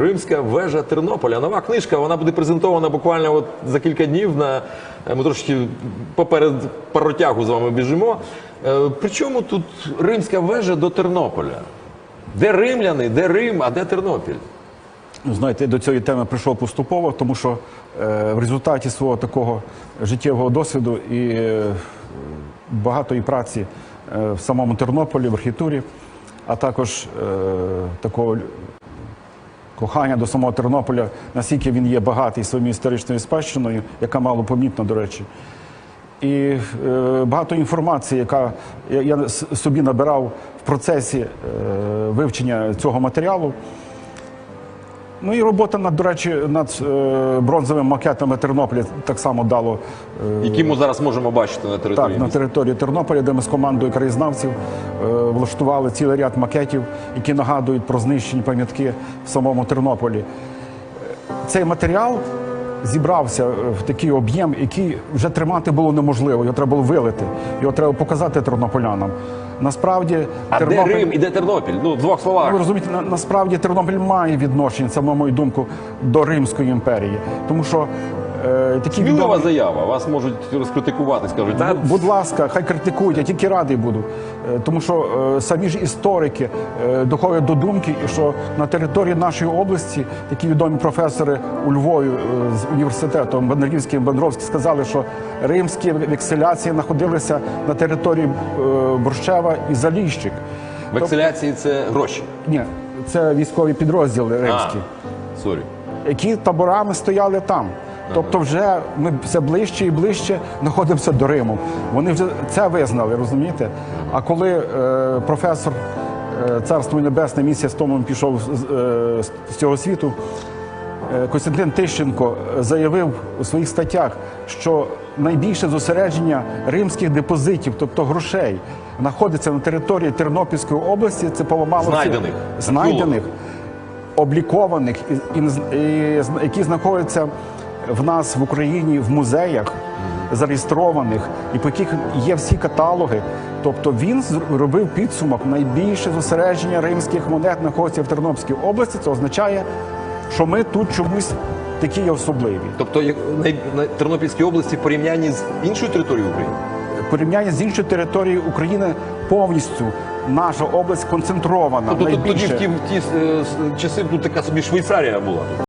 Римська вежа Тернополя. Нова книжка. Вона буде презентована буквально от за кілька днів. На е, ми трошки поперед паротягу з вами біжимо. Е, Причому тут римська вежа до Тернополя? Де римляни, де Рим, а де Тернопіль? Ну, Знаєте, до цієї теми прийшов поступово, тому що е, в результаті свого такого життєвого досвіду і багатої праці в самому Тернополі, в архітектурі, а також такого кохання до самого Тернополя, наскільки він є багатий своєю історичною спадщиною, яка мало помітна, до речі. І е, багато інформації, яка я, я собі набирав в процесі е, вивчення цього матеріалу. Ну і робота над, до речі, над е, бронзовими макетами Тернополя так само дало е, Які ми зараз можемо бачити на території? так, на території Тернополя, де ми з командою краєзнавців е, влаштували цілий ряд макетів, які нагадують про знищені пам'ятки в самому Тернополі. Цей матеріал зібрався е, в такий об'єм, який вже тримати було неможливо. Його треба було вилити, його треба показати тернополянам. Насправді, А де Рим і де Тернопіль? Ну, в двох ви словах. розумієте, на, насправді Тернопіль має відношення, це на мою думку, до Римської імперії. Тому що е, такі Смілива відомі- заява. Вас можуть розкритикувати, скажуть. Та, Будь ласка, хай критикують, я тільки радий буду. Е, Тому що е, самі ж історики е, доходять до думки, що на території нашої області такі відомі професори у Львові е, з університету Бандерівський і Бандровський сказали, що римські векселяції знаходилися на території е, Борщева і Заліщик. векселяції це гроші. Ні, це військові підрозділи римські. А, сорі. які таборами стояли там. Тобто, вже ми все ближче і ближче знаходимося до Риму. Вони вже це визнали, розумієте? А коли е, професор е, Царство Небесне місяць тому пішов з, е, з цього світу, е, Костянтин Тищенко заявив у своїх статтях, що найбільше зосередження римських депозитів, тобто грошей, знаходиться на території Тернопільської області. Це поламало Знайдених. знайдених облікованих і, і, і які знаходяться в нас в Україні в музеях зареєстрованих, і по яких є всі каталоги. Тобто він зробив підсумок найбільше зосередження римських монет знаходиться в Тернопільській області. Це означає, що ми тут чомусь такі є особливі. Тобто як на, Тернопільській області в порівнянні з іншою територією України? Порівняння з іншою територією України повністю наша область концентрована. Тобто тут- тоді в ті, в ті е, часи тут така собі Швейцарія була.